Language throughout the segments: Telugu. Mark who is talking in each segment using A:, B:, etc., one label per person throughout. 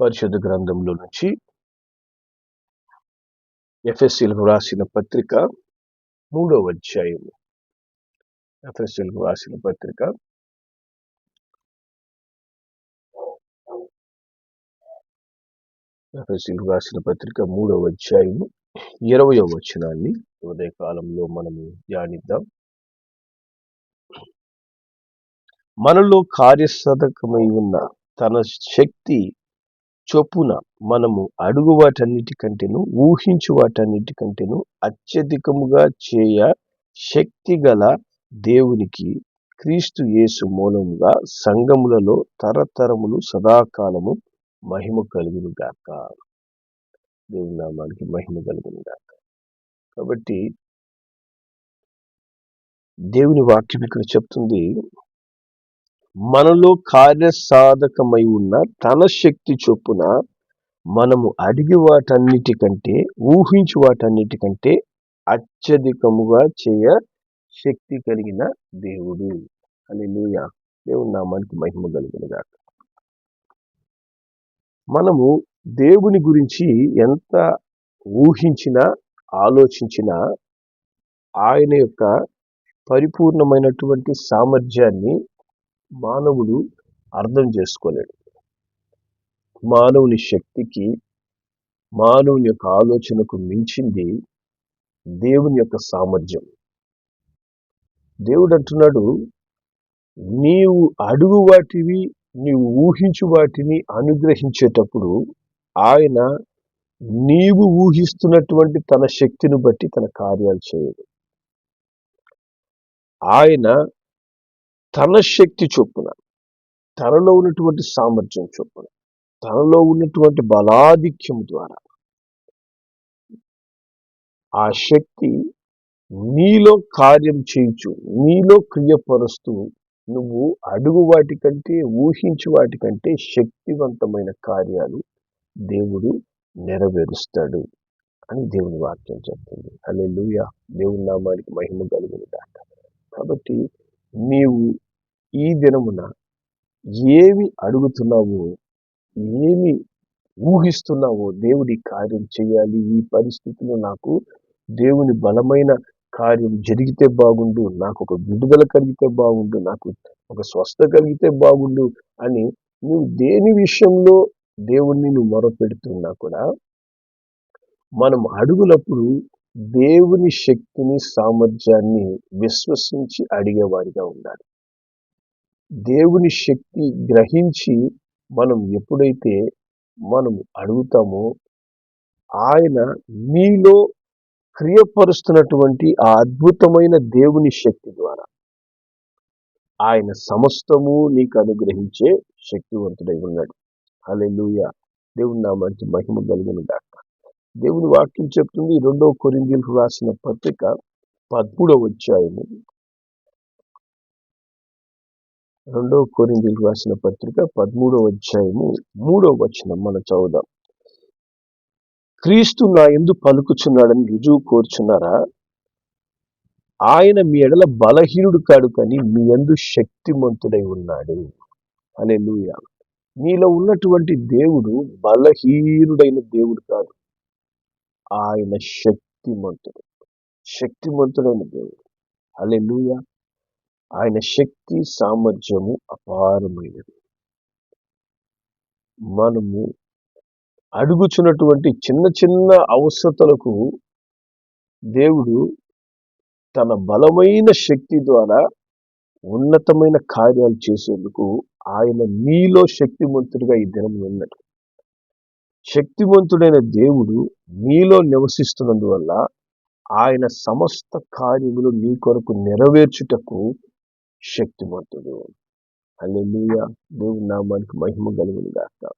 A: పరిశుద్ధ గ్రంథంలో నుంచి ఎఫ్ఎస్సీలకు రాసిన పత్రిక మూడవ అధ్యాయం. ఎఫ్ఎస్సీలకు రాసిన పత్రిక ఎఫ్ఎస్సీలకు రాసిన పత్రిక మూడవ అధ్యాయం ఇరవయో వచనాన్ని ఉదయ కాలంలో మనము ధ్యానిద్దాం. మనలో కార్యసాధకమై ఉన్న తన శక్తి చొప్పున మనము అడుగు వాటన్నిటికంటేను ఊహించు వాటన్నిటికంటేను అత్యధికముగా చేయ శక్తి గల దేవునికి క్రీస్తు యేసు మూలముగా సంఘములలో తరతరములు సదాకాలము మహిమ కలుగును గాక. దేవుని నామానికి మహిమ కలుగును గాక. కాబట్టి దేవుని వాక్యం ఇక్కడ చెప్తుంది మనలో కార్యసాధకమై ఉన్న తన శక్తి చొప్పున మనము అడిగి వాటన్నిటికంటే ఊహించి వాటన్నిటికంటే అత్యధికముగా చేయ శక్తి కలిగిన దేవుడు. అని దేవుని నామానికి మహిమ కలుగునుగా మనము దేవుని గురించి ఎంత ఊహించినా ఆలోచించినా ఆయన యొక్క పరిపూర్ణమైనటువంటి సామర్థ్యాన్ని మానవుడు అర్థం చేసుకోలేడు. మానవుని శక్తికి మానవుని యొక్క ఆలోచనకు మించింది దేవుని యొక్క సామర్థ్యం. దేవుడు అంటున్నాడు నీవు అడుగు వాటివి నీవు ఊహించు వాటిని అనుగ్రహించేటప్పుడు ఆయన నీవు ఊహిస్తున్నటువంటి తన శక్తిని బట్టి తన కార్యాలు చేయడు. ఆయన తన శక్తి చొప్పున తనలో ఉన్నటువంటి సామర్థ్యం చొప్పున తనలో ఉన్నటువంటి బలాధిక్యం ద్వారా ఆ శక్తి నీలో కార్యం చేయించు నీలో క్రియపరుస్తూ నువ్వు అడుగు వాటికంటే ఊహించు వాటికంటే శక్తివంతమైన కార్యాలు దేవుడు నెరవేరుస్తాడు అని దేవుని వాక్యం చెప్తుంది. అలే దేవుని నామానికి మహిమ కలుగును కాబట్టి నీవు ఈ దినమున ఏమి అడుగుతున్నావో ఏమి ఊహిస్తున్నావో దేవుడి కార్యం చేయాలి. ఈ పరిస్థితిలో నాకు దేవుని బలమైన కార్యం జరిగితే బాగుండు నాకు ఒక విడుదల కలిగితే బాగుండు నాకు ఒక స్వస్థ కలిగితే బాగుండు అని నువ్వు దేని విషయంలో దేవుణ్ణి నువ్వు మొరపెడుతున్నా కూడా మనం అడుగులప్పుడు దేవుని శక్తిని సామర్థ్యాన్ని విశ్వసించి అడిగేవారిగా ఉండాలి. దేవుని శక్తి గ్రహించి మనం ఎప్పుడైతే మనం అడుగుతామో ఆయన మీలో క్రియపరుస్తున్నటువంటి ఆ అద్భుతమైన దేవుని శక్తి ద్వారా. ఆయన సమస్తము నీకు అనుగ్రహించే శక్తివంతుడై ఉన్నాడు. అలెలుయ దేవుని నా మంచి మహిమ కలిగిన దాక దేవుని వాక్యం చెప్తుంది రెండవ కొరిందీలకు రాసిన పత్రిక పదమూడవ అధ్యాయము. రెండవ కొరిందీలకు రాసిన పత్రిక పదమూడవ అధ్యాయము మూడవ వచనం మనం చదువుదాం. క్రీస్తు నా ఎందు పలుకుచున్నాడని రుజువు కోరుచున్నారా? ఆయన మీ ఎడల బలహీనుడు కాడు కానీ మీ ఎందు శక్తిమంతుడై ఉన్నాడు. అనే లూయ నీలో ఉన్నటువంటి దేవుడు బలహీనుడైన దేవుడు కాదు. ఆయన శక్తిమంతుడు. శక్తిమంతుడైన దేవుడు. అలే లూయ ఆయన శక్తి సామర్థ్యము అపారమైనది. మనము అడుగుచున్నటువంటి చిన్న చిన్న అవసరతలకు దేవుడు తన బలమైన శక్తి ద్వారా ఉన్నతమైన కార్యాలు చేసేందుకు ఆయన మీలో శక్తిమంతుడిగా ఈ దినం ఉన్నట్టు శక్తివంతుడైన దేవుడు మీలో నివసిస్తున్నందువల్ల ఆయన సమస్త కార్యములు నీ కొరకు నెరవేర్చుటకు శక్తిమంతుడు. అల్లెలుయ దేవుడి నామానికి మహిమ కలుగును గాక.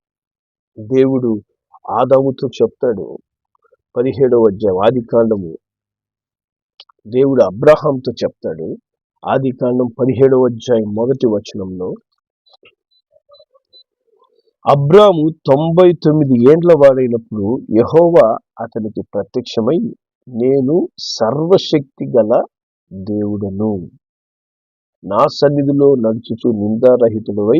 A: దేవుడు ఆదాముతో చెప్తాడు. పదిహేడవ అధ్యాయం ఆది కాండము. దేవుడు అబ్రహాంతో చెప్తాడు. ఆది కాండం పదిహేడవ అధ్యాయం మొదటి వచనంలో. అబ్రాము తొంభై తొమ్మిది ఏండ్ల వాడైనప్పుడు యహోవా అతనికి ప్రత్యక్షమై నేను సర్వశక్తి గల దేవుడను. నా సన్నిధిలో నడుచుచు నిందారహితుడవై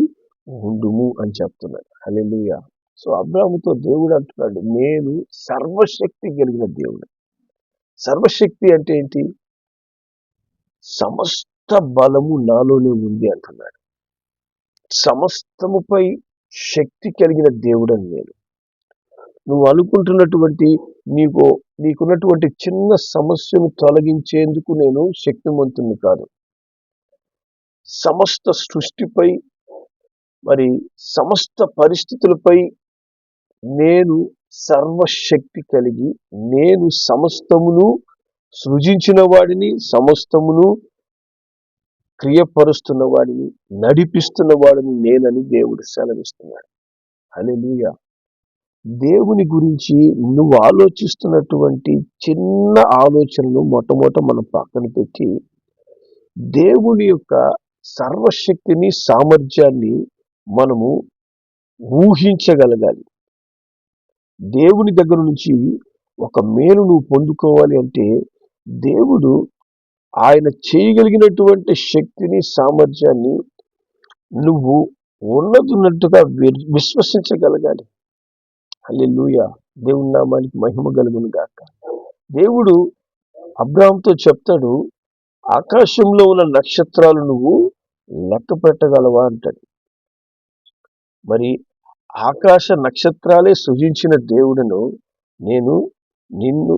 A: ఉండుము అని చెప్తున్నాడు. హలెలుయ సో అబ్రాహ్మతో దేవుడు అంటున్నాడు నేను సర్వశక్తి కలిగిన దేవుడు. సర్వశక్తి అంటే ఏంటి? సమస్త బలము నాలోనే ఉంది అంటున్నాడు. సమస్తముపై శక్తి కలిగిన దేవుడని నేను. నువ్వు అనుకుంటున్నటువంటి నీకు నీకున్నటువంటి చిన్న సమస్యను తొలగించేందుకు నేను శక్తివంతుని కాదు. సమస్త సృష్టిపై మరి సమస్త పరిస్థితులపై నేను సర్వశక్తి కలిగి నేను సమస్తమును సృజించిన వాడిని సమస్తమును క్రియపరుస్తున్న వాడిని నడిపిస్తున్న వాడిని నేనని దేవుడు సెలవిస్తున్నాడు. హల్లెలూయా. దేవుని గురించి నువ్వు ఆలోచిస్తున్నటువంటి చిన్న ఆలోచనను మొట్టమొదట మనం పక్కన పెట్టి దేవుని యొక్క సర్వశక్తిని సామర్థ్యాన్ని మనము ఊహించగలగాలి. దేవుని దగ్గర నుంచి ఒక మేలు నువ్వు పొందుకోవాలి అంటే దేవుడు ఆయన చేయగలిగినటువంటి శక్తిని సామర్థ్యాన్ని నువ్వు ఉన్నదున్నట్టుగా వి- విశ్వసించగలగాలి. అల్లెలుయ దేవుని నామానికి మహిమ కలుగును గాక. దేవుడు అబ్రాహాంతో చెప్తాడు ఆకాశంలో ఉన్న నక్షత్రాలు నువ్వు లెక్క పెట్టగలవా అంటాడు మరి ఆకాశ నక్షత్రాలే సృజించిన దేవుడను నేను నిన్ను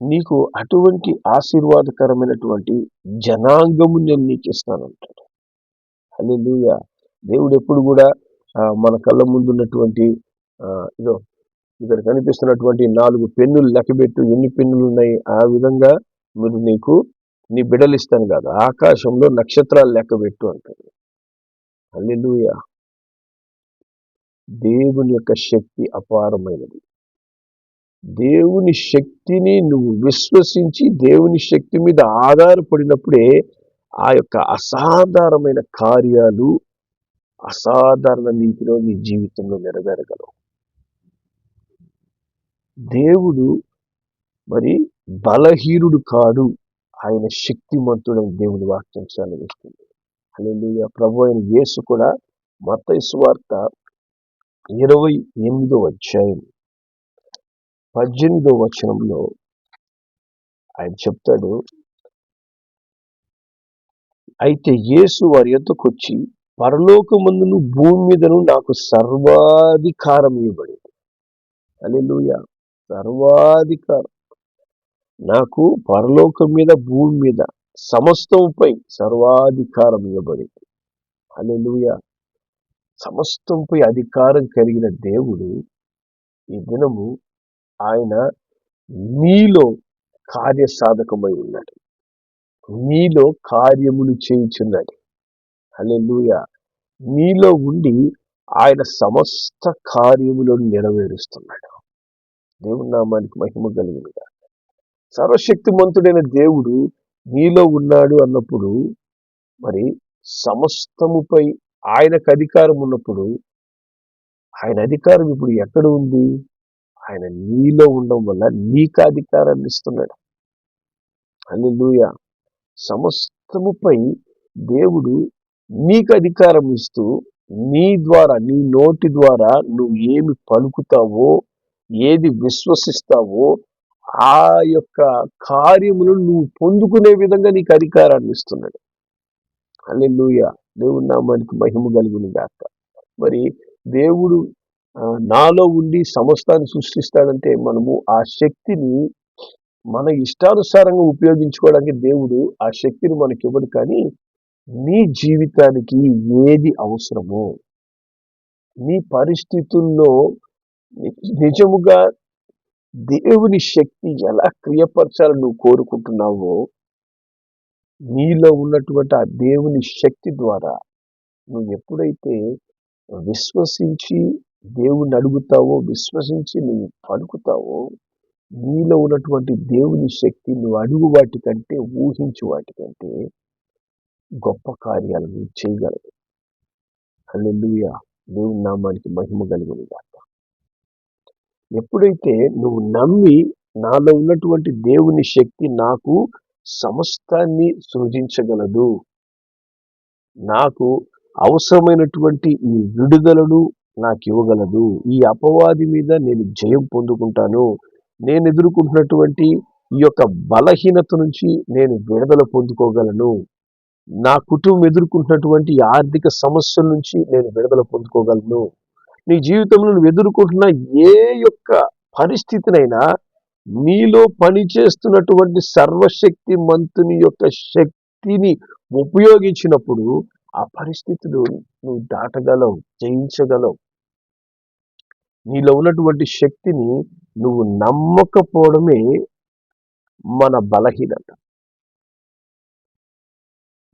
A: నీకు అటువంటి ఆశీర్వాదకరమైనటువంటి జనాంగము నేను నీకు ఇస్తాను అంటాడు. హల్లెలూయా. దేవుడు ఎప్పుడు కూడా మన కళ్ళ ముందున్నటువంటి ఇదో ఇక్కడ కనిపిస్తున్నటువంటి నాలుగు పెన్నులు లెక్కబెట్టు ఎన్ని పెన్నులు ఉన్నాయి? ఆ విధంగా మీరు నీకు నీ బిడలు ఇస్తాను కాదు. ఆకాశంలో నక్షత్రాలు లెక్క పెట్టు అంటాడు. హల్లెలూయా. దేవుని యొక్క శక్తి అపారమైనది. దేవుని శక్తిని నువ్వు విశ్వసించి దేవుని శక్తి మీద ఆధారపడినప్పుడే ఆ యొక్క అసాధారణమైన కార్యాలు అసాధారణ నీతిలో నీ జీవితంలో నెరవేరగలవు. దేవుడు మరి బలహీనుడు కాడు. ఆయన శక్తిమంతుడని దేవుని వాక్యం సెలవిస్తుంది. హల్లెలూయా. ప్రభు అయిన యేసు కూడా మత సువార్త ఇరవై ఎనిమిదో అధ్యాయం పద్దెనిమిదో వచనంలో ఆయన చెప్తాడు అయితే యేసు వారి యొద్దకు వచ్చి పరలోకమందును భూమి మీదను నాకు సర్వాధికారం ఇవ్వబడింది అలెలుయ సర్వాధికారం. నాకు పరలోకం మీద భూమి మీద సమస్తంపై సర్వాధికారం ఇవ్వబడింది. అలెలుయ సమస్తంపై అధికారం కలిగిన దేవుడు ఈ దినము ఆయన నీలో కార్యసాధకమై ఉన్నాడు. నీలో కార్యములు చేయుచున్నాడు. అలెలుయ నీలో ఉండి ఆయన సమస్త కార్యములను నెరవేరుస్తున్నాడు. దేవుని నామానికి మహిమ కలిగిందా సర్వశక్తిమంతుడైన దేవుడు నీలో ఉన్నాడు అన్నప్పుడు మరి సమస్తముపై ఆయనకు అధికారం ఉన్నప్పుడు ఆయన అధికారం ఇప్పుడు ఎక్కడ ఉంది? ఆయన నీలో ఉండడం వల్ల నీకు అధికారాన్ని ఇస్తున్నాడు. హల్లెలూయా. సమస్తముపై దేవుడు నీకు అధికారం ఇస్తూ నీ ద్వారా నీ నోటి ద్వారా నువ్వు ఏమి పలుకుతావో ఏది విశ్వసిస్తావో ఆ యొక్క కార్యమును నువ్వు పొందుకునే విధంగా నీకు అధికారాన్ని ఇస్తున్నాడు. హల్లెలూయా. దేవుడు నామానికి మహిమ కలుగును గాక. మరి దేవుడు నాలో ఉండి సమస్తాన్ని సృష్టిస్తాడంటే మనము ఆ శక్తిని మన ఇష్టానుసారంగా ఉపయోగించుకోవడానికి దేవుడు ఆ శక్తిని మనకి ఇవ్వడు కానీ నీ జీవితానికి ఏది అవసరమో నీ పరిస్థితుల్లో నిజముగా దేవుని శక్తి ఎలా క్రియపరచాలని నువ్వు కోరుకుంటున్నావో నీలో ఉన్నటువంటి ఆ దేవుని శక్తి ద్వారా నువ్వు ఎప్పుడైతే విశ్వసించి దేవుని అడుగుతావో విశ్వసించి నువ్వు పలుకుతావో నీలో ఉన్నటువంటి దేవుని శక్తి నువ్వు అడుగు వాటికంటే ఊహించు వాటికంటే గొప్ప కార్యాలు నువ్వు చేయగలవు. హల్లెలూయా. దేవుని నామానికి మహిమ కలుగును ఎప్పుడైతే నువ్వు నమ్మి నాలో ఉన్నటువంటి దేవుని శక్తి నాకు సమస్తాన్ని సృజించగలదు నాకు అవసరమైనటువంటి ఈ విడుదలను నాకు ఇవ్వగలదు ఈ అపవాది మీద నేను జయం పొందుకుంటాను నేను ఎదుర్కొంటున్నటువంటి ఈ యొక్క బలహీనత నుంచి నేను విడుదల పొందుకోగలను నా కుటుంబం ఎదుర్కొంటున్నటువంటి ఆర్థిక సమస్యల నుంచి నేను విడుదల పొందుకోగలను. నీ జీవితంలో నువ్వు ఎదుర్కొంటున్న ఏ యొక్క పరిస్థితినైనా నీలో పనిచేస్తున్నటువంటి సర్వశక్తి మంతుని యొక్క శక్తిని ఉపయోగించినప్పుడు ఆ పరిస్థితులు నువ్వు దాటగలవు జయించగలవు. నీలో ఉన్నటువంటి శక్తిని నువ్వు నమ్మకపోవడమే మన బలహీనత.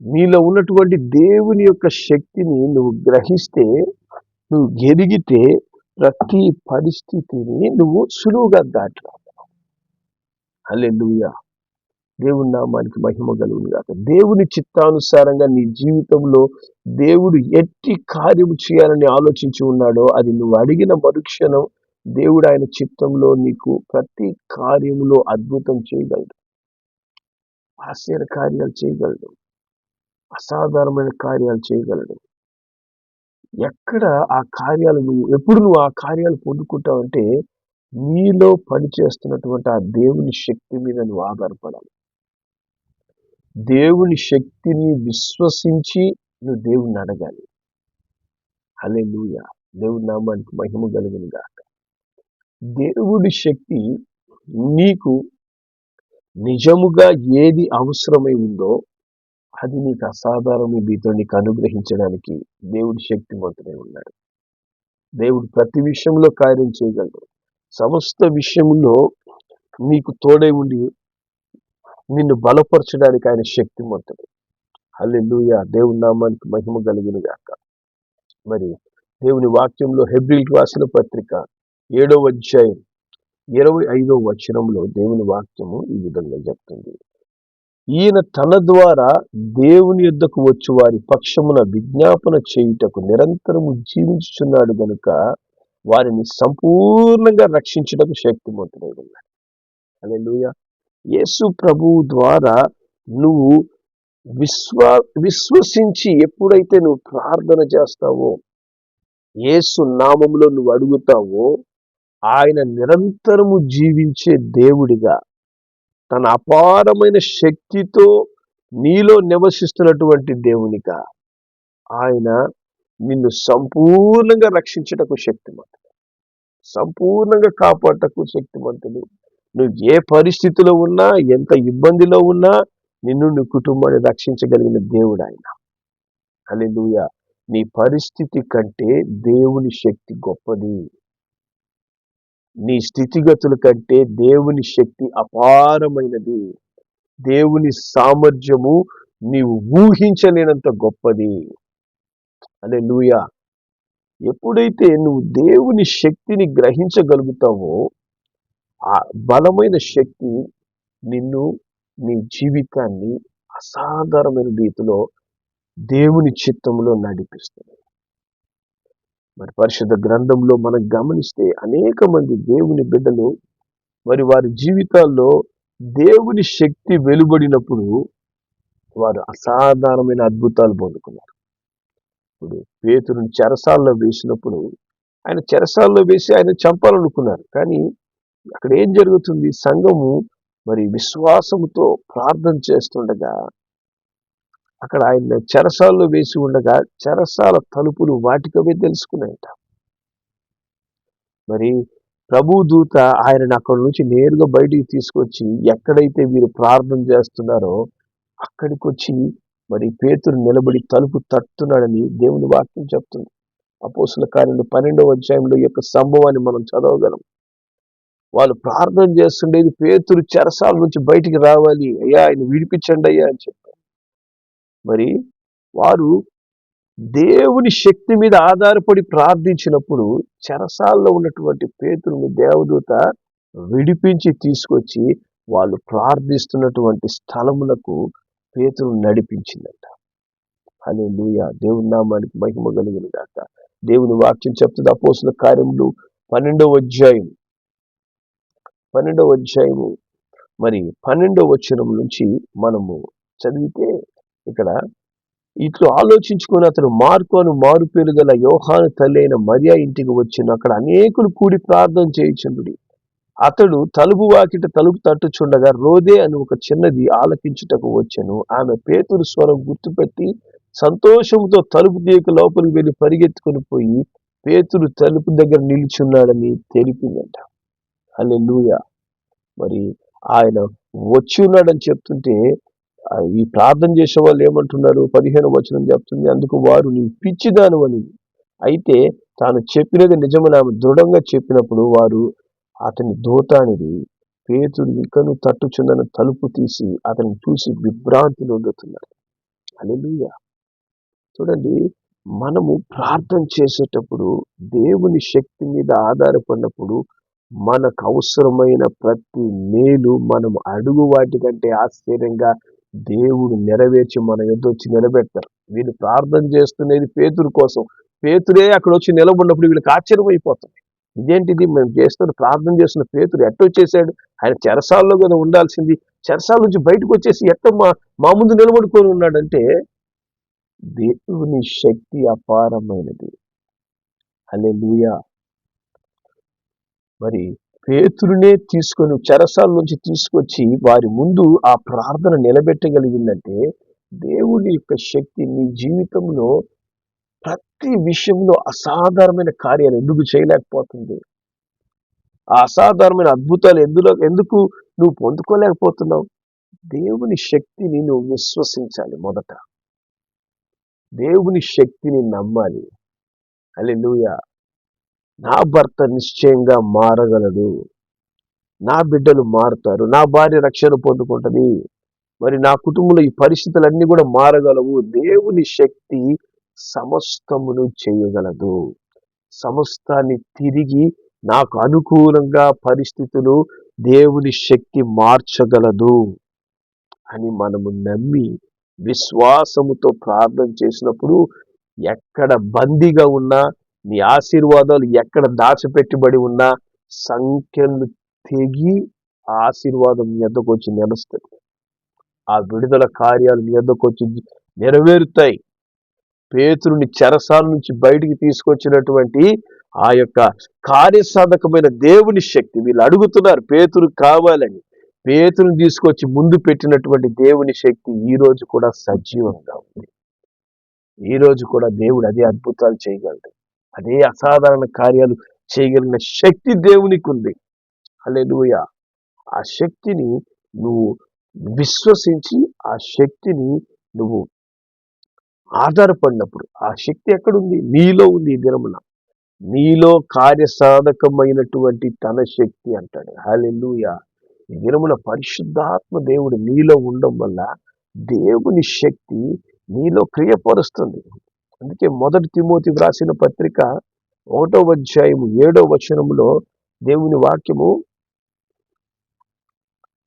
A: నీలో ఉన్నటువంటి దేవుని యొక్క శక్తిని నువ్వు గ్రహిస్తే నువ్వు ఎరిగితే ప్రతి పరిస్థితిని నువ్వు సులువుగా దాటరావు అల్లెలుయ దేవుని నామానికి మహిమ కలుగును కాక దేవుని చిత్తానుసారంగా నీ జీవితంలో దేవుడు ఎట్టి కార్యము చేయాలని ఆలోచించి ఉన్నాడో అది నువ్వు అడిగిన మరుక్షణం దేవుడు ఆయన చిత్తంలో నీకు ప్రతి కార్యములో అద్భుతం చేయగలడు. ఆశ్చర్య కార్యాలు చేయగలడు. అసాధారణమైన కార్యాలు చేయగలడు. ఎక్కడ ఆ కార్యాలు నువ్వు ఎప్పుడు నువ్వు ఆ కార్యాలు పొందుకుంటావంటే నీలో పనిచేస్తున్నటువంటి ఆ దేవుని శక్తి మీద నువ్వు ఆధారపడాలి. దేవుని శక్తిని విశ్వసించి నువ్వు దేవుణ్ణి అడగాలి. అలే దేవుని నామానికి మహిమ కలిగిన గాక. దేవుడి శక్తి నీకు నిజముగా ఏది అవసరమై ఉందో అది నీకు అసాధారణ రీతిలో నీకు అనుగ్రహించడానికి దేవుడి శక్తివంతుడై ఉన్నాడు. దేవుడు ప్రతి విషయంలో కార్యం చేయగలడు. సమస్త విషయంలో నీకు తోడై ఉండి నిన్ను బలపరచడానికి ఆయన శక్తివంతుడు. అల్లెలుయ దేవుని నామానికి మహిమ కలిగిన గాక. మరి దేవుని వాక్యంలో హెబ్రిల్ రాసిన పత్రిక ఏడవ అధ్యాయం ఇరవై ఐదవ వచనంలో దేవుని వాక్యము ఈ విధంగా చెప్తుంది. ఈయన తన ద్వారా దేవుని యుద్ధకు వచ్చి వారి పక్షమున విజ్ఞాపన చేయుటకు నిరంతరము జీవించుచున్నాడు గనుక వారిని సంపూర్ణంగా రక్షించటకు శక్తిమంతుడై ఉన్నాడు. అదే యేసు ప్రభు ద్వారా నువ్వు విశ్వ విశ్వసించి ఎప్పుడైతే నువ్వు ప్రార్థన చేస్తావో యేసు నామంలో నువ్వు అడుగుతావో ఆయన నిరంతరము జీవించే దేవుడిగా తన అపారమైన శక్తితో నీలో నివసిస్తున్నటువంటి దేవునిగా ఆయన నిన్ను సంపూర్ణంగా రక్షించటకు శక్తిమంతుడు. సంపూర్ణంగా కాపాడటకు శక్తిమంతుడు. నువ్వు ఏ పరిస్థితిలో ఉన్నా ఎంత ఇబ్బందిలో ఉన్నా నిన్ను నీ కుటుంబాన్ని రక్షించగలిగిన దేవుడు ఆయన. అని నీ పరిస్థితి కంటే దేవుని శక్తి గొప్పది. నీ స్థితిగతుల కంటే దేవుని శక్తి అపారమైనది. దేవుని సామర్థ్యము నీవు ఊహించలేనంత గొప్పది. అనే లూయ ఎప్పుడైతే నువ్వు దేవుని శక్తిని గ్రహించగలుగుతావో ఆ బలమైన శక్తి నిన్ను నీ జీవితాన్ని అసాధారణమైన రీతిలో దేవుని చిత్తంలో నడిపిస్తుంది. మరి పరిశుద్ధ గ్రంథంలో మనం గమనిస్తే అనేక మంది దేవుని బిడ్డలు మరి వారి జీవితాల్లో దేవుని శక్తి వెలువడినప్పుడు వారు అసాధారణమైన అద్భుతాలు పొందుకున్నారు. ఇప్పుడు పేతురుని చెరసాల్లో వేసినప్పుడు ఆయన చెరసాల్లో వేసి ఆయన చంపాలనుకున్నారు. కానీ అక్కడ ఏం జరుగుతుంది? సంఘము మరి విశ్వాసముతో ప్రార్థన చేస్తుండగా అక్కడ ఆయన చెరసాల్లో వేసి ఉండగా చెరసాల తలుపులు వాటికవే తెలుసుకున్నాయట. మరి ప్రభు దూత ఆయనను అక్కడి నుంచి నేరుగా బయటికి తీసుకొచ్చి ఎక్కడైతే వీరు ప్రార్థన చేస్తున్నారో అక్కడికి వచ్చి మరి పేతురు నిలబడి తలుపు తట్టున్నాడని దేవుని వాక్యం చెప్తుంది. అపోసుల కార్యంలో పన్నెండవ అధ్యాయంలో యొక్క సంభవాన్ని మనం చదవగలం. వాళ్ళు ప్రార్థన చేస్తుండేది పేతురు చెరసాల నుంచి బయటికి రావాలి. అయ్యా ఆయన విడిపించండి అయ్యా అని చెప్పి. మరి వారు దేవుని శక్తి మీద ఆధారపడి ప్రార్థించినప్పుడు చెరసాల్లో ఉన్నటువంటి పేతుని దేవదూత విడిపించి తీసుకొచ్చి వాళ్ళు ప్రార్థిస్తున్నటువంటి స్థలములకు పేతులు నడిపించిందంట. అనే లూయ దేవుని నామానికి మహిమ కలిగిన కాక దేవుని వాక్యం చెప్తుంది అపోసిన కార్యములు పన్నెండవ అధ్యాయం. పన్నెండవ అధ్యాయము. మరి పన్నెండవ వచనం నుంచి మనము చదివితే ఇక్కడ ఇట్లు ఆలోచించుకొని అతను మార్కు అను మారు పేరు గల యోహాను తల్లి అయిన మరియా ఇంటికి వచ్చిన అక్కడ అనేకులు కూడి ప్రార్థన చేయించుండు అతడు తలుపు వాకిట తలుపు తట్టుచుండగా రోదే అని ఒక చిన్నది ఆలకించుటకు వచ్చాను. ఆమె పేతురు స్వరం గుర్తుపెట్టి సంతోషంతో తలుపు తీయక లోపలికి వెళ్ళి పరిగెత్తుకుని పోయి పేతురు తలుపు దగ్గర నిల్చున్నాడని తెలిపిందట. లూయ మరి ఆయన వచ్చి ఉన్నాడని చెప్తుంటే ఈ ప్రార్థన చేసే వాళ్ళు ఏమంటున్నారు? పదిహేను వచనం చెప్తుంది. అందుకు వారు నీ పిచ్చిదాను అని. అయితే తాను చెప్పినది నిజమని ఆమె దృఢంగా చెప్పినప్పుడు వారు అతని దూతానిది పేతుడు ఇంకను తట్టుచుందని తలుపు తీసి అతన్ని చూసి విభ్రాంతి నొందుతున్నారు అలెలుయ చూడండి మనము ప్రార్థన చేసేటప్పుడు దేవుని శక్తి మీద ఆధారపడినప్పుడు మనకు అవసరమైన ప్రతి మేలు మనం అడుగు వాటికంటే ఆశ్చర్యంగా దేవుడు నెరవేర్చి మన యొద్ వచ్చి నిలబెట్టారు వీళ్ళు ప్రార్థన చేస్తున్నది పేతురు కోసం. పేతురే అక్కడ వచ్చి నిలబడినప్పుడు వీళ్ళకి ఆశ్చర్యం అయిపోతుంది ఇదేంటిది? మేము చేస్తున్న ప్రార్థన చేస్తున్న పేతురు ఎట్టొచ్చేసాడు ఆయన చెరసాల్లో కదా ఉండాల్సింది. చెరసాల నుంచి బయటకు వచ్చేసి ఎట్ట మా మా ముందు నిలబడుకొని ఉన్నాడంటే దేవుని శక్తి అపారమైనది. హల్లెలూయా. మరి పేతురునే తీసుకొని చెరసాల నుంచి తీసుకొచ్చి వారి ముందు ఆ ప్రార్థన నిలబెట్టగలిగిందంటే దేవుని యొక్క శక్తి నీ జీవితంలో ప్రతి విషయంలో అసాధారణమైన కార్యాలు ఎందుకు చేయలేకపోతుంది? ఆ అసాధారణమైన అద్భుతాలు ఎందులో ఎందుకు నువ్వు పొందుకోలేకపోతున్నావు? దేవుని శక్తిని నువ్వు విశ్వసించాలి మొదట. దేవుని శక్తిని నమ్మాలి. హల్లెలూయా. నా భర్త నిశ్చయంగా మారగలడు. నా బిడ్డలు మారుతారు. నా భార్య రక్షణ పొందుకుంటది. మరి నా కుటుంబంలో ఈ పరిస్థితులన్నీ కూడా మారగలవు. దేవుని శక్తి సమస్తమును చేయగలదు. సమస్తాన్ని తిరిగి నాకు అనుకూలంగా పరిస్థితులు దేవుని శక్తి మార్చగలదు అని మనము నమ్మి విశ్వాసముతో ప్రార్థన చేసినప్పుడు ఎక్కడ బందీగా ఉన్నా నీ ఆశీర్వాదాలు ఎక్కడ దాచిపెట్టబడి ఉన్నా సంఖ్యలు తెగి ఆ ఆశీర్వాదం నీ ఎద్దకు వచ్చి నిలుస్తుంది ఆ విడుదల కార్యాలు నీ ఎద్దకు వచ్చి నెరవేరుతాయి. పేతురుని చెరసాల నుంచి బయటికి తీసుకొచ్చినటువంటి ఆ యొక్క కార్యసాధకమైన దేవుని శక్తి వీళ్ళు అడుగుతున్నారు పేతురు కావాలని. పేతురుని తీసుకొచ్చి ముందు పెట్టినటువంటి దేవుని శక్తి ఈ రోజు కూడా సజీవంగా ఉంది. ఈ రోజు కూడా దేవుడు అదే అద్భుతాలు చేయగలడు. అదే అసాధారణ కార్యాలు చేయగలిగిన శక్తి దేవునికి ఉంది అలెలుయ ఆ శక్తిని నువ్వు విశ్వసించి ఆ శక్తిని నువ్వు ఆధారపడినప్పుడు ఆ శక్తి ఎక్కడుంది? నీలో ఉంది ఈ దినమున. నీలో కార్యసాధకమైనటువంటి తన శక్తి అంటాడు. హల్లెలూయా. ఈ దినమున పరిశుద్ధాత్మ దేవుడు నీలో ఉండడం వల్ల దేవుని శక్తి నీలో క్రియపరుస్తుంది. అందుకే మొదటి తిమోతి వ్రాసిన పత్రిక ఒకటో అధ్యాయము ఏడో వచనములో దేవుని వాక్యము.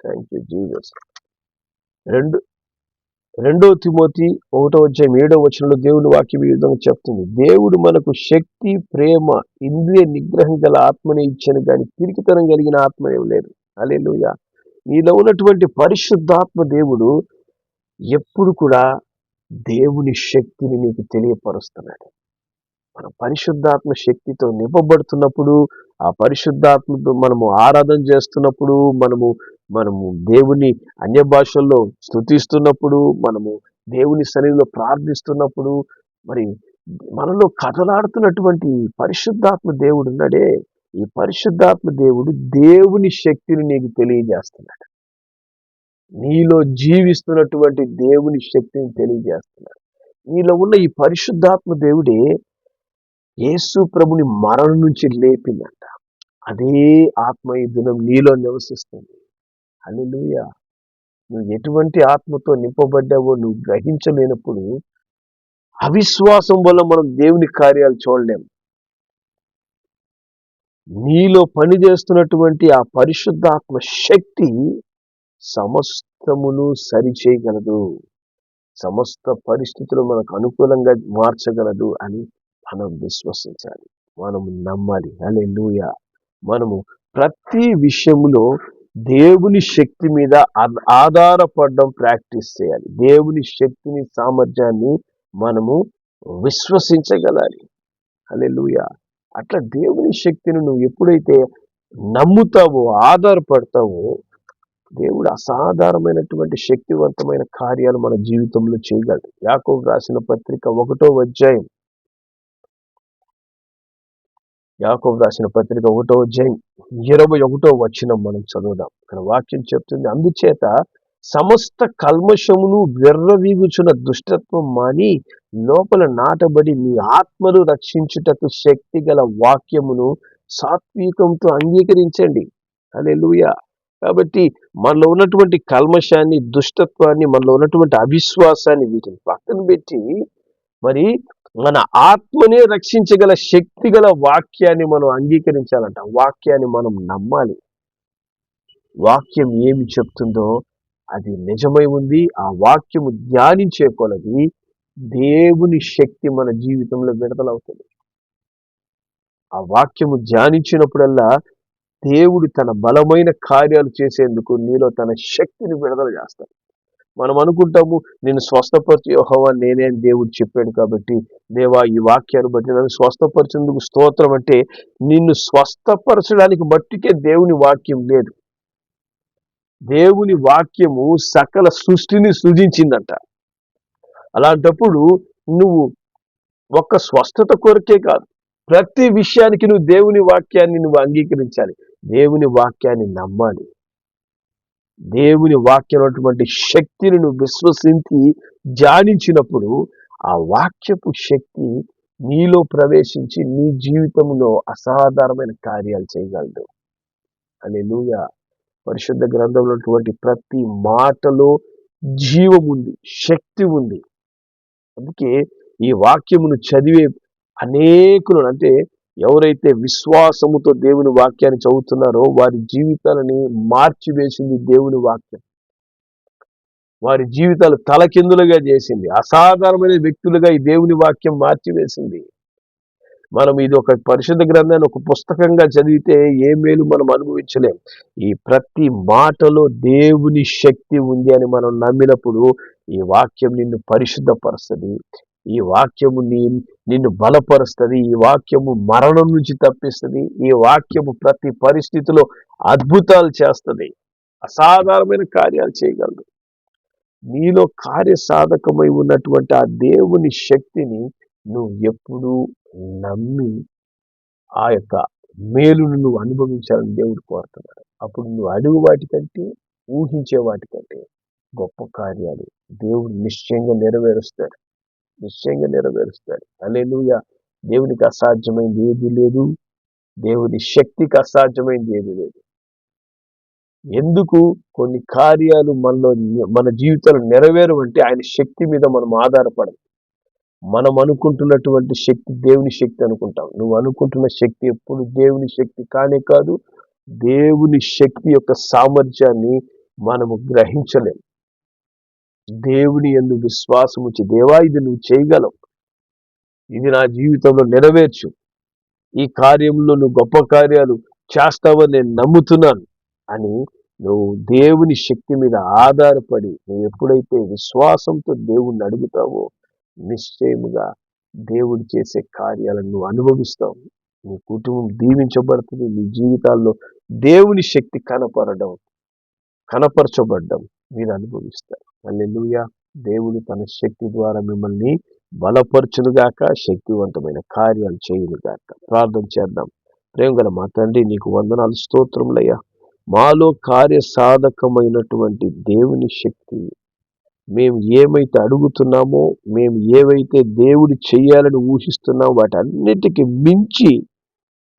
A: థ్యాంక్ యూ జీజస్ రెండు రెండో తిమోతి ఒకటో అధ్యాయం ఏడో వచనంలో దేవుని వాక్యం ఈ విధంగా చెప్తుంది. దేవుడు మనకు శక్తి ప్రేమ ఇంద్రియ నిగ్రహం గల ఆత్మనే ఇచ్చాను కానీ పిరికితనం కలిగిన ఆత్మ ఏం లేదు అలేలుయ నీలో ఉన్నటువంటి పరిశుద్ధాత్మ దేవుడు ఎప్పుడు కూడా దేవుని శక్తిని నీకు తెలియపరుస్తున్నాడు. మన పరిశుద్ధాత్మ శక్తితో నింపబడుతున్నప్పుడు ఆ పరిశుద్ధాత్మతో మనము ఆరాధన చేస్తున్నప్పుడు మనము మనము దేవుని అన్య భాషల్లో స్థుతిస్తున్నప్పుడు మనము దేవుని శరీరంలో ప్రార్థిస్తున్నప్పుడు మరి మనలో కథలాడుతున్నటువంటి పరిశుద్ధాత్మ దేవుడు ఉన్నాడే. ఈ పరిశుద్ధాత్మ దేవుడు దేవుని శక్తిని నీకు తెలియజేస్తున్నాడు. నీలో జీవిస్తున్నటువంటి దేవుని శక్తిని తెలియజేస్తున్నాడు. నీలో ఉన్న ఈ పరిశుద్ధాత్మ దేవుడే యేసు ప్రభుని మరణం నుంచి లేపిందంట. అదే ఆత్మ ఈ దినం నీలో నివసిస్తుంది. హల్లెలూయ! నువ్వు ఎటువంటి ఆత్మతో నింపబడ్డావో నువ్వు గ్రహించలేనప్పుడు అవిశ్వాసం వల్ల మనం దేవుని కార్యాలు చూడలేము నీలో పనిచేస్తున్నటువంటి ఆ పరిశుద్ధాత్మ శక్తి సమస్తమును సరిచేయగలదు. సమస్త పరిస్థితులు మనకు అనుకూలంగా మార్చగలదు అని మనం విశ్వసించాలి. మనము నమ్మాలి. అలే మనము ప్రతి విషయంలో దేవుని శక్తి మీద ఆధారపడడం ప్రాక్టీస్ చేయాలి. దేవుని శక్తిని సామర్థ్యాన్ని మనము విశ్వసించగలాలి. అలెలుయ అట్లా దేవుని శక్తిని నువ్వు ఎప్పుడైతే నమ్ముతావో ఆధారపడతావో దేవుడు అసాధారణమైనటువంటి శక్తివంతమైన కార్యాలు మన జీవితంలో చేయగలడు. యాకో రాసిన పత్రిక ఒకటో అధ్యాయం. యాకోబు రాసిన పత్రిక ఒకటో అధ్యాయం ఇరవై ఒకటో వచ్చిన మనం చదువుదాం. ఇక్కడ వాక్యం చెప్తుంది అందుచేత సమస్త కల్మషమును వెర్రవీగుచున్న దుష్టత్వం మాని లోపల నాటబడి మీ ఆత్మను రక్షించుటకు శక్తి గల వాక్యమును సాత్వికంతో అంగీకరించండి. అదే కాబట్టి మనలో ఉన్నటువంటి కల్మషాన్ని దుష్టత్వాన్ని మనలో ఉన్నటువంటి అవిశ్వాసాన్ని వీటిని పక్కన పెట్టి మరి మన ఆత్మనే రక్షించగల శక్తి గల వాక్యాన్ని మనం అంగీకరించాలంట. వాక్యాన్ని మనం నమ్మాలి. వాక్యం ఏమి చెప్తుందో అది నిజమై ఉంది. ఆ వాక్యము ధ్యానించే కొలది దేవుని శక్తి మన జీవితంలో విడుదలవుతుంది. ఆ వాక్యము ధ్యానించినప్పుడల్లా దేవుడు తన బలమైన కార్యాలు చేసేందుకు నీలో తన శక్తిని విడుదల చేస్తాడు. మనం అనుకుంటాము నేను స్వస్థపరిచి యోహవా నేనే అని దేవుడు చెప్పాడు కాబట్టి దేవా ఈ వాక్యాన్ని బట్టి నన్ను స్వస్థపరిచేందుకు స్తోత్రం అంటే నిన్ను స్వస్థపరచడానికి మట్టికే దేవుని వాక్యం లేదు. దేవుని వాక్యము సకల సృష్టిని సృజించిందంట. అలాంటప్పుడు నువ్వు ఒక్క స్వస్థత కొరకే కాదు ప్రతి విషయానికి నువ్వు దేవుని వాక్యాన్ని నువ్వు అంగీకరించాలి. దేవుని వాక్యాన్ని నమ్మాలి. దేవుని వాక్యం అటువంటి శక్తిని నువ్వు విశ్వసించి ధ్యానించినప్పుడు ఆ వాక్యపు శక్తి నీలో ప్రవేశించి నీ జీవితంలో అసాధారణమైన కార్యాలు చేయగలదు. అని లూయ పరిశుద్ధ గ్రంథంలో ప్రతి మాటలో జీవం ఉంది శక్తి ఉంది. అందుకే ఈ వాక్యమును చదివే అనేకులు అంటే ఎవరైతే విశ్వాసముతో దేవుని వాక్యాన్ని చదువుతున్నారో వారి జీవితాలని మార్చివేసింది దేవుని వాక్యం. వారి జీవితాలు తలకిందులుగా చేసింది. అసాధారణమైన వ్యక్తులుగా ఈ దేవుని వాక్యం మార్చివేసింది. మనం ఇది ఒక పరిశుద్ధ గ్రంథాన్ని ఒక పుస్తకంగా చదివితే ఏ మేలు మనం అనుభవించలేం. ఈ ప్రతి మాటలో దేవుని శక్తి ఉంది అని మనం నమ్మినప్పుడు ఈ వాక్యం నిన్ను పరిశుద్ధపరుస్తుంది. ఈ వాక్యము నీ నిన్ను బలపరుస్తుంది ఈ వాక్యము మరణం నుంచి తప్పిస్తుంది ఈ వాక్యము ప్రతి పరిస్థితిలో అద్భుతాలు చేస్తుంది అసాధారణమైన కార్యాలు చేయగలదు. నీలో కార్యసాధకమై ఉన్నటువంటి ఆ దేవుని శక్తిని నువ్వు ఎప్పుడూ నమ్మి ఆ యొక్క మేలును నువ్వు అనుభవించాలని దేవుడు కోరుతున్నాడు. అప్పుడు నువ్వు అడుగు వాటికంటే ఊహించే వాటికంటే గొప్ప కార్యాలు దేవుడు నిశ్చయంగా నెరవేరుస్తాడు. నిశ్చయంగా నెరవేరుస్తాడు. అలెలుయ దేవునికి అసాధ్యమైంది ఏది లేదు? దేవుని శక్తికి అసాధ్యమైంది ఏది లేదు? ఎందుకు కొన్ని కార్యాలు మనలో మన జీవితంలో నెరవేరు అంటే ఆయన శక్తి మీద మనం ఆధారపడదు మనం అనుకుంటున్నటువంటి శక్తి దేవుని శక్తి అనుకుంటాం. నువ్వు అనుకుంటున్న శక్తి ఎప్పుడు దేవుని శక్తి కానే కాదు దేవుని శక్తి యొక్క సామర్థ్యాన్ని మనము గ్రహించలేము. దేవుని ఎందు విశ్వాసం వచ్చి దేవా ఇది నువ్వు చేయగలవు. ఇది నా జీవితంలో నెరవేర్చు. ఈ కార్యంలో నువ్వు గొప్ప కార్యాలు చేస్తావని నేను నమ్ముతున్నాను. అని నువ్వు దేవుని శక్తి మీద ఆధారపడి నువ్వు ఎప్పుడైతే విశ్వాసంతో దేవుణ్ణి అడుగుతావో నిశ్చయముగా దేవుడు చేసే కార్యాలను నువ్వు అనుభవిస్తావు. నీ కుటుంబం దీవించబడుతుంది. నీ జీవితాల్లో దేవుని శక్తి కనపడడం కనపరచబడ్డం మీరు అనుభవిస్తారు. అల్లెలుయ దేవుడు తన శక్తి ద్వారా మిమ్మల్ని బలపరచునుగాక శక్తివంతమైన కార్యాలు చేయునుగాక. ప్రార్థన చేద్దాం. ప్రేమ గల మా తండ్రి నీకు వందనాలు స్తోత్రములయ్యా. మాలో కార్య సాధకమైనటువంటి దేవుని శక్తి మేము ఏమైతే అడుగుతున్నామో మేము ఏవైతే దేవుడు చేయాలని ఊహిస్తున్నామో వాటి అన్నిటికీ మించి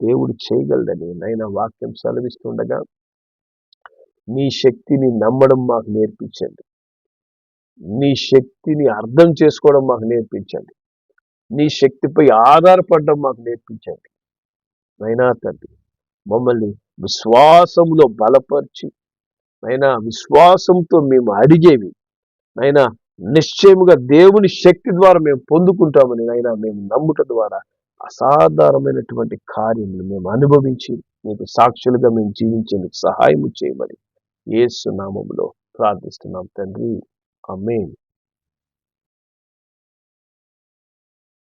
A: దేవుడు చేయగలడని నైనా వాక్యం సెలవిస్తుండగా నీ శక్తిని నమ్మడం మాకు నేర్పించండి. నీ శక్తిని అర్థం చేసుకోవడం మాకు నేర్పించండి. నీ శక్తిపై ఆధారపడడం మాకు నేర్పించండి. నైనా తండ్రి మమ్మల్ని విశ్వాసంలో బలపరిచి నైనా విశ్వాసంతో మేము అడిగేవి నైనా నిశ్చయముగా దేవుని శక్తి ద్వారా మేము పొందుకుంటామని నైనా మేము నమ్ముట ద్వారా అసాధారణమైనటువంటి కార్యములు మేము అనుభవించి మీకు సాక్షులుగా మేము జీవించేందుకు సహాయం చేయమని ఏసు నామంలో ప్రార్థిస్తున్నాం తండ్రి. Amém.